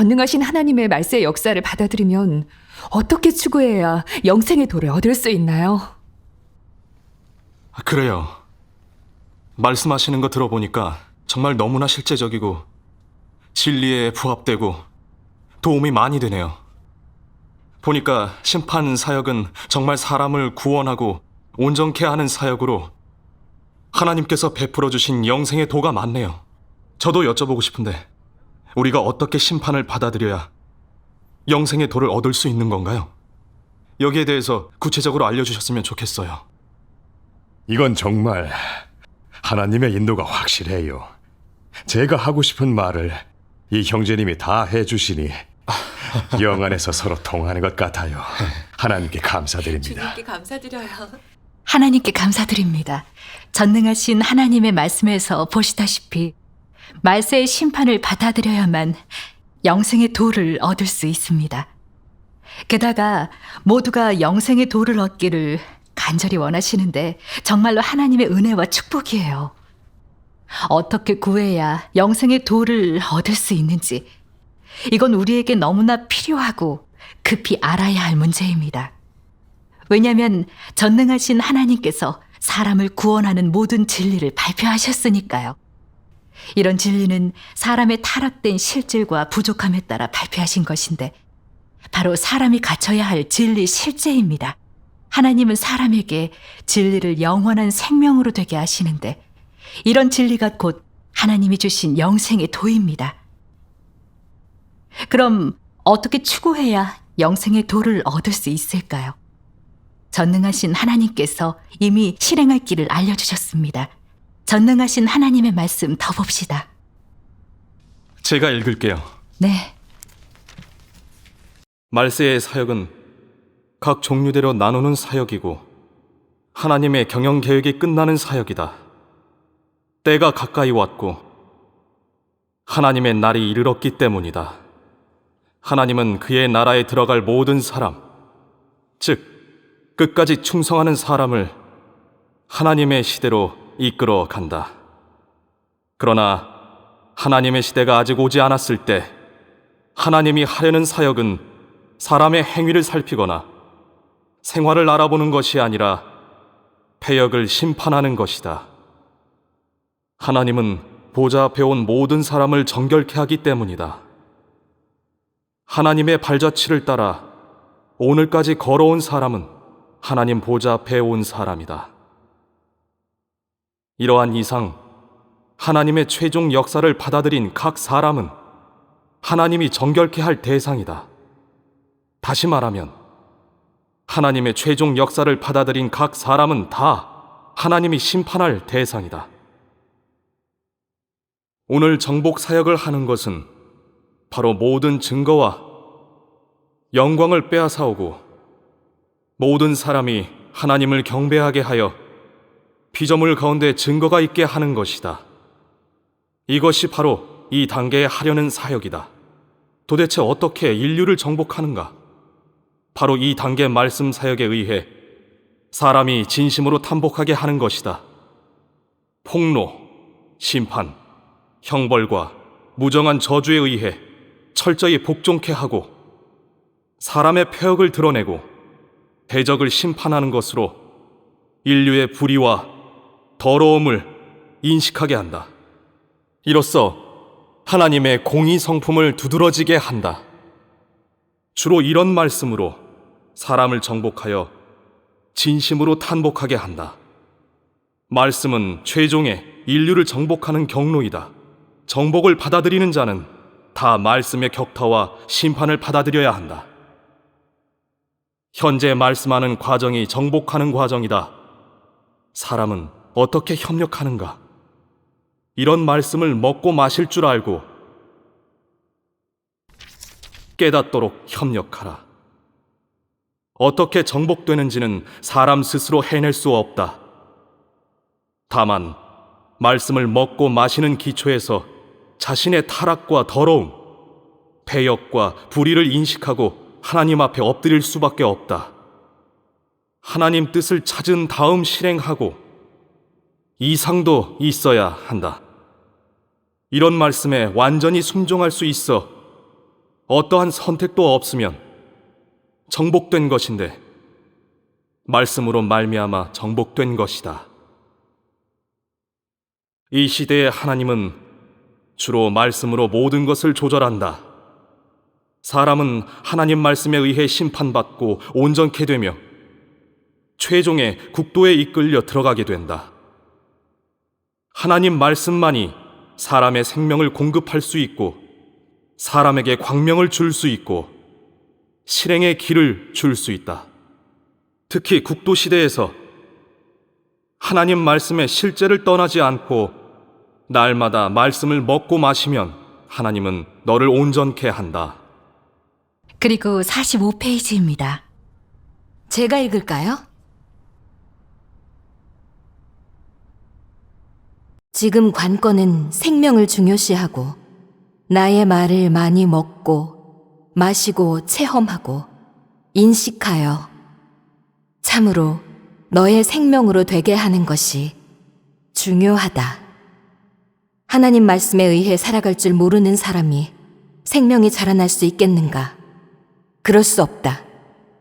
전능하신 하나님의 말세의 역사를 받아들이면 어떻게 추구해야 영생의 도를 얻을 수 있나요? 그래요. 말씀하시는 거 들어보니까 정말 너무나 실제적이고 진리에 부합되고 도움이 많이 되네요. 보니까 심판 사역은 정말 사람을 구원하고 온전케 하는 사역으로 하나님께서 베풀어 주신 영생의 도가 많네요. 저도 여쭤보고 싶은데 우리가 어떻게 심판을 받아들여야 영생의 도를 얻을 수 있는 건가요? 여기에 대해서 구체적으로 알려주셨으면 좋겠어요. 이건 정말 하나님의 인도가 확실해요. 제가 하고 싶은 말을 이 형제님이 다 해주시니 영 안에서 서로 통하는 것 같아요. 하나님께 감사드립니다. 주님께 감사드려요. 하나님께 감사드립니다. 전능하신 하나님의 말씀에서 보시다시피 말세의 심판을 받아들여야만 영생의 도를 얻을 수 있습니다. 게다가 모두가 영생의 도를 얻기를 간절히 원하시는데 정말로 하나님의 은혜와 축복이에요. 어떻게 구해야 영생의 도를 얻을 수 있는지 이건 우리에게 너무나 필요하고 급히 알아야 할 문제입니다. 왜냐하면 전능하신 하나님께서 사람을 구원하는 모든 진리를 발표하셨으니까요. 이런 진리는 사람의 타락된 실질과 부족함에 따라 발표하신 것인데 바로 사람이 갖춰야 할 진리 실제입니다. 하나님은 사람에게 진리를 영원한 생명으로 되게 하시는데 이런 진리가 곧 하나님이 주신 영생의 도입니다. 그럼 어떻게 추구해야 영생의 도를 얻을 수 있을까요? 전능하신 하나님께서 이미 실행할 길을 알려주셨습니다. 전능하신 하나님의 말씀 더 봅시다. 제가 읽을게요. 네, 말세의 사역은 각 종류대로 나누는 사역이고 하나님의 경영 계획이 끝나는 사역이다. 때가 가까이 왔고 하나님의 날이 이르렀기 때문이다. 하나님은 그의 나라에 들어갈 모든 사람, 즉 끝까지 충성하는 사람을 하나님의 시대로 이끌어 간다. 그러나 하나님의 시대가 아직 오지 않았을 때 하나님이 하려는 사역은 사람의 행위를 살피거나 생활을 알아보는 것이 아니라 폐역을 심판하는 것이다. 하나님은 보좌 앞에 온 모든 사람을 정결케 하기 때문이다. 하나님의 발자취를 따라 오늘까지 걸어온 사람은 하나님 보좌 앞에 온 사람이다. 이러한 이상 하나님의 최종 역사를 받아들인 각 사람은 하나님이 정결케 할 대상이다. 다시 말하면 하나님의 최종 역사를 받아들인 각 사람은 다 하나님이 심판할 대상이다. 오늘 정복 사역을 하는 것은 바로 모든 증거와 영광을 빼앗아오고 모든 사람이 하나님을 경배하게 하여 피조물 가운데 증거가 있게 하는 것이다. 이것이 바로 이 단계에 하려는 사역이다. 도대체 어떻게 인류를 정복하는가? 바로 이 단계 말씀 사역에 의해 사람이 진심으로 탐복하게 하는 것이다. 폭로, 심판, 형벌과 무정한 저주에 의해 철저히 복종케 하고 사람의 폐역을 드러내고 대적을 심판하는 것으로 인류의 불의와 더러움을 인식하게 한다. 이로써 하나님의 공의 성품을 두드러지게 한다. 주로 이런 말씀으로 사람을 정복하여 진심으로 탄복하게 한다. 말씀은 최종의 인류를 정복하는 경로이다. 정복을 받아들이는 자는 다 말씀의 격타와 심판을 받아들여야 한다. 현재 말씀하는 과정이 정복하는 과정이다. 사람은 어떻게 협력하는가? 이런 말씀을 먹고 마실 줄 알고 깨닫도록 협력하라. 어떻게 정복되는지는 사람 스스로 해낼 수 없다. 다만, 말씀을 먹고 마시는 기초에서 자신의 타락과 더러움, 배역과 불의를 인식하고 하나님 앞에 엎드릴 수밖에 없다. 하나님 뜻을 찾은 다음 실행하고 이상도 있어야 한다. 이런 말씀에 완전히 순종할 수 있어 어떠한 선택도 없으면 정복된 것인데 말씀으로 말미암아 정복된 것이다. 이 시대의 하나님은 주로 말씀으로 모든 것을 조절한다. 사람은 하나님 말씀에 의해 심판받고 온전케 되며 최종의 국도에 이끌려 들어가게 된다. 하나님 말씀만이 사람의 생명을 공급할 수 있고 사람에게 광명을 줄 수 있고 실행의 길을 줄 수 있다. 특히 국도 시대에서 하나님 말씀의 실제를 떠나지 않고 날마다 말씀을 먹고 마시면 하나님은 너를 온전케 한다. 그리고 45페이지입니다. 제가 읽을까요? 지금 관건은 생명을 중요시하고 나의 말을 많이 먹고 마시고 체험하고 인식하여 참으로 너의 생명으로 되게 하는 것이 중요하다. 하나님 말씀에 의해 살아갈 줄 모르는 사람이 생명이 자라날 수 있겠는가? 그럴 수 없다.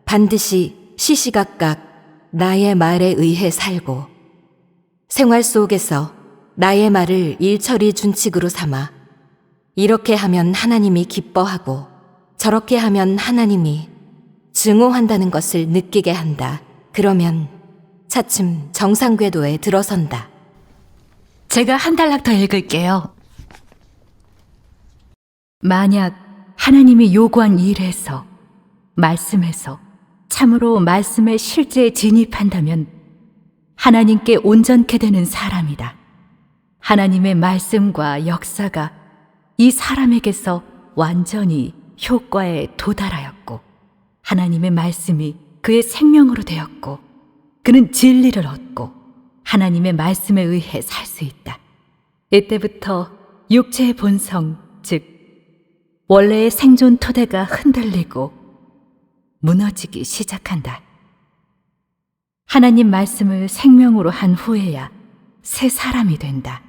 반드시 시시각각 나의 말에 의해 살고 생활 속에서 나의 말을 일처리 준칙으로 삼아 이렇게 하면 하나님이 기뻐하고 저렇게 하면 하나님이 증오한다는 것을 느끼게 한다. 그러면 차츰 정상 궤도에 들어선다. 제가 한 단락 더 읽을게요. 만약 하나님이 요구한 일에서, 말씀에서, 참으로 말씀에 실제 진입한다면 하나님께 온전케 되는 사람이다. 하나님의 말씀과 역사가 이 사람에게서 완전히 효과에 도달하였고, 하나님의 말씀이 그의 생명으로 되었고, 그는 진리를 얻고, 하나님의 말씀에 의해 살 수 있다. 이때부터 육체의 본성, 즉, 원래의 생존 토대가 흔들리고 무너지기 시작한다. 하나님 말씀을 생명으로 한 후에야 새 사람이 된다.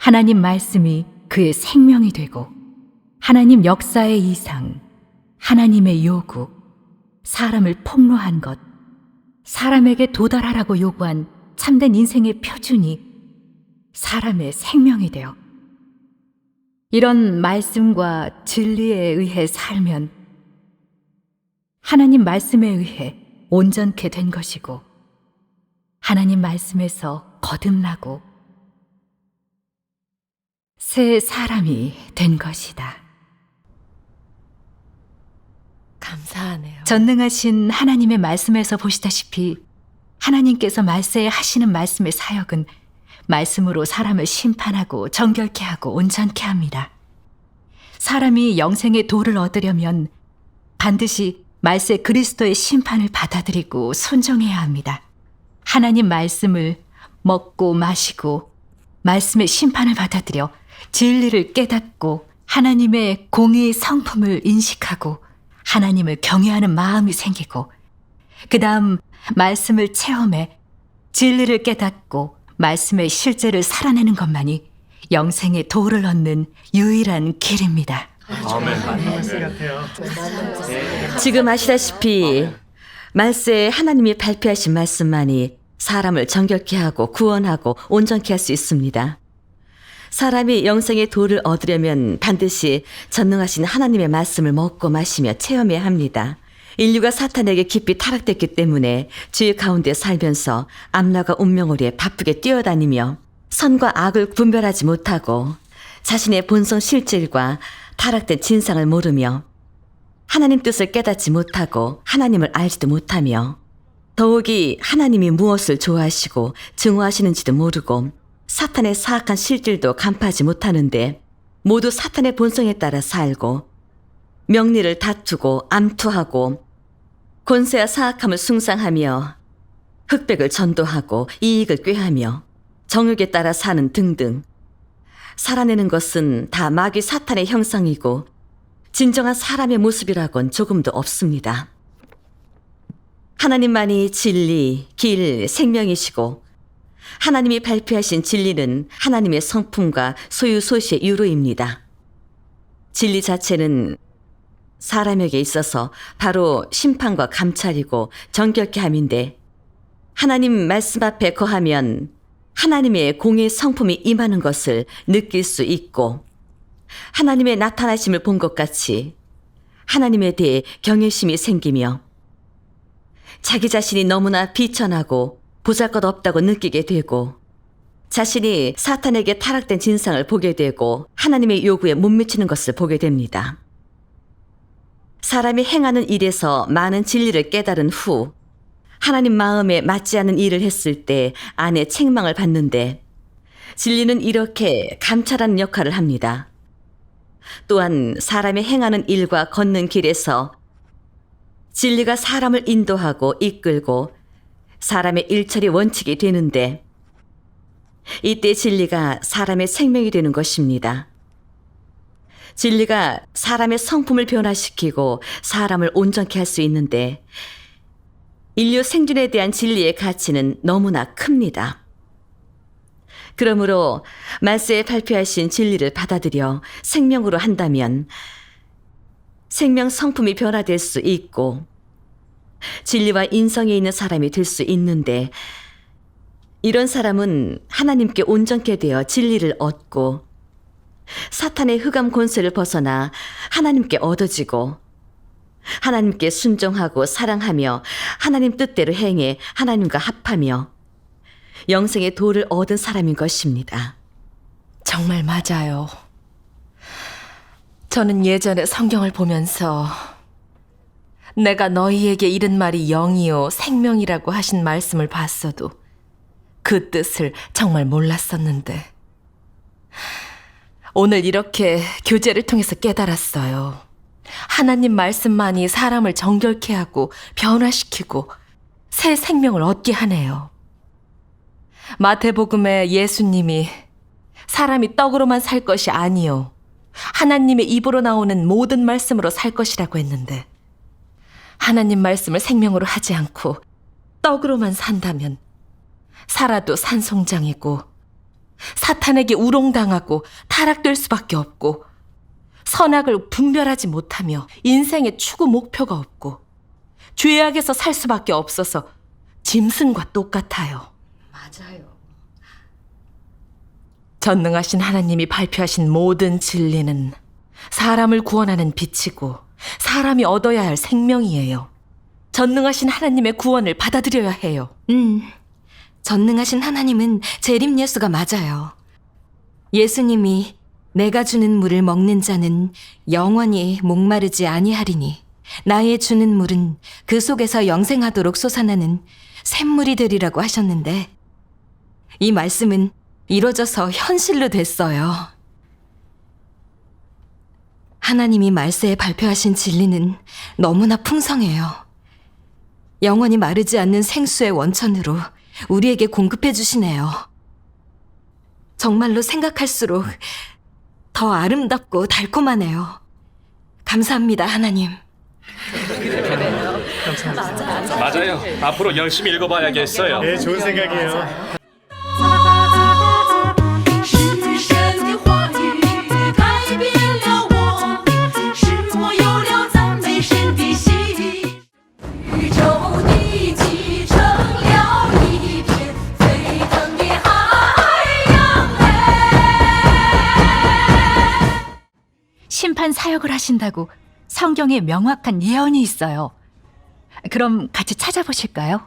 하나님 말씀이 그의 생명이 되고 하나님 역사의 이상, 하나님의 요구, 사람을 폭로한 것, 사람에게 도달하라고 요구한 참된 인생의 표준이 사람의 생명이 되어 이런 말씀과 진리에 의해 살면 하나님 말씀에 의해 온전케 된 것이고 하나님 말씀에서 거듭나고 새 사람이 된 것이다. 감사하네요. 전능하신 하나님의 말씀에서 보시다시피 하나님께서 말세에 하시는 말씀의 사역은 말씀으로 사람을 심판하고 정결케 하고 온전케 합니다. 사람이 영생의 도를 얻으려면 반드시 말세 그리스도의 심판을 받아들이고 순종해야 합니다. 하나님 말씀을 먹고 마시고 말씀의 심판을 받아들여 진리를 깨닫고 하나님의 공의 성품을 인식하고 하나님을 경외하는 마음이 생기고 그 다음 말씀을 체험해 진리를 깨닫고 말씀의 실제를 살아내는 것만이 영생의 도를 얻는 유일한 길입니다. 지금 아시다시피 말세에 하나님이 발표하신 말씀만이 사람을 정결케 하고 구원하고 온전케 할 수 있습니다. 사람이 영생의 도를 얻으려면 반드시 전능하신 하나님의 말씀을 먹고 마시며 체험해야 합니다. 인류가 사탄에게 깊이 타락됐기 때문에 주의 가운데 살면서 암나가 운명오리에 바쁘게 뛰어다니며 선과 악을 분별하지 못하고 자신의 본성 실질과 타락된 진상을 모르며 하나님 뜻을 깨닫지 못하고 하나님을 알지도 못하며 더욱이 하나님이 무엇을 좋아하시고 증오하시는지도 모르고 사탄의 사악한 실질도 간파하지 못하는데 모두 사탄의 본성에 따라 살고 명리를 다투고 암투하고 권세와 사악함을 숭상하며 흑백을 전도하고 이익을 꾀하며 정욕에 따라 사는 등등 살아내는 것은 다 마귀 사탄의 형상이고 진정한 사람의 모습이라곤 조금도 없습니다. 하나님만이 진리, 길, 생명이시고 하나님이 발표하신 진리는 하나님의 성품과 소유 소시의 유로입니다. 진리 자체는 사람에게 있어서 바로 심판과 감찰이고 정결케 함인데 하나님 말씀 앞에 거하면 하나님의 공의 성품이 임하는 것을 느낄 수 있고 하나님의 나타나심을 본 것 같이 하나님에 대해 경외심이 생기며 자기 자신이 너무나 비천하고 보잘것 없다고 느끼게 되고 자신이 사탄에게 타락된 진상을 보게 되고 하나님의 요구에 못 미치는 것을 보게 됩니다. 사람이 행하는 일에서 많은 진리를 깨달은 후 하나님 마음에 맞지 않는 일을 했을 때 안에 책망을 받는데 진리는 이렇게 감찰하는 역할을 합니다. 또한 사람이 행하는 일과 걷는 길에서 진리가 사람을 인도하고 이끌고 사람의 일처리 원칙이 되는데 이때 진리가 사람의 생명이 되는 것입니다. 진리가 사람의 성품을 변화시키고 사람을 온전케 할 수 있는데 인류 생존에 대한 진리의 가치는 너무나 큽니다. 그러므로 말세에 발표하신 진리를 받아들여 생명으로 한다면 생명 성품이 변화될 수 있고 진리와 인성이 있는 사람이 될 수 있는데 이런 사람은 하나님께 온전케 되어 진리를 얻고 사탄의 흑암 권세를 벗어나 하나님께 얻어지고 하나님께 순종하고 사랑하며 하나님 뜻대로 행해 하나님과 합하며 영생의 도를 얻은 사람인 것입니다. 정말 맞아요. 저는 예전에 성경을 보면서 내가 너희에게 이른 말이 영이요 생명이라고 하신 말씀을 봤어도 그 뜻을 정말 몰랐었는데 오늘 이렇게 교제를 통해서 깨달았어요. 하나님 말씀만이 사람을 정결케 하고 변화시키고 새 생명을 얻게 하네요. 마태복음에 예수님이 사람이 떡으로만 살 것이 아니요. 하나님의 입으로 나오는 모든 말씀으로 살 것이라고 했는데, 하나님 말씀을 생명으로 하지 않고 떡으로만 산다면, 살아도 산송장이고, 사탄에게 우롱당하고 타락될 수밖에 없고, 선악을 분별하지 못하며 인생의 추구 목표가 없고, 죄악에서 살 수밖에 없어서 짐승과 똑같아요. 맞아요. 전능하신 하나님이 발표하신 모든 진리는 사람을 구원하는 빛이고 사람이 얻어야 할 생명이에요. 전능하신 하나님의 구원을 받아들여야 해요. 음, 전능하신 하나님은 재림 예수가 맞아요. 예수님이 내가 주는 물을 먹는 자는 영원히 목마르지 아니하리니 나의 주는 물은 그 속에서 영생하도록 솟아나는 샘물이 되리라고 하셨는데 이 말씀은 이루어져서 현실로 됐어요. 하나님이 말세에 발표하신 진리는 너무나 풍성해요. 영원히 마르지 않는 생수의 원천으로 우리에게 공급해 주시네요. 정말로 생각할수록 더 아름답고 달콤하네요. 감사합니다, 하나님. 맞아요. 앞으로 열심히 읽어봐야겠어요. 네, 좋은 생각이에요. 하신다고 성경에 명확한 예언이 있어요. 그럼 같이 찾아보실까요?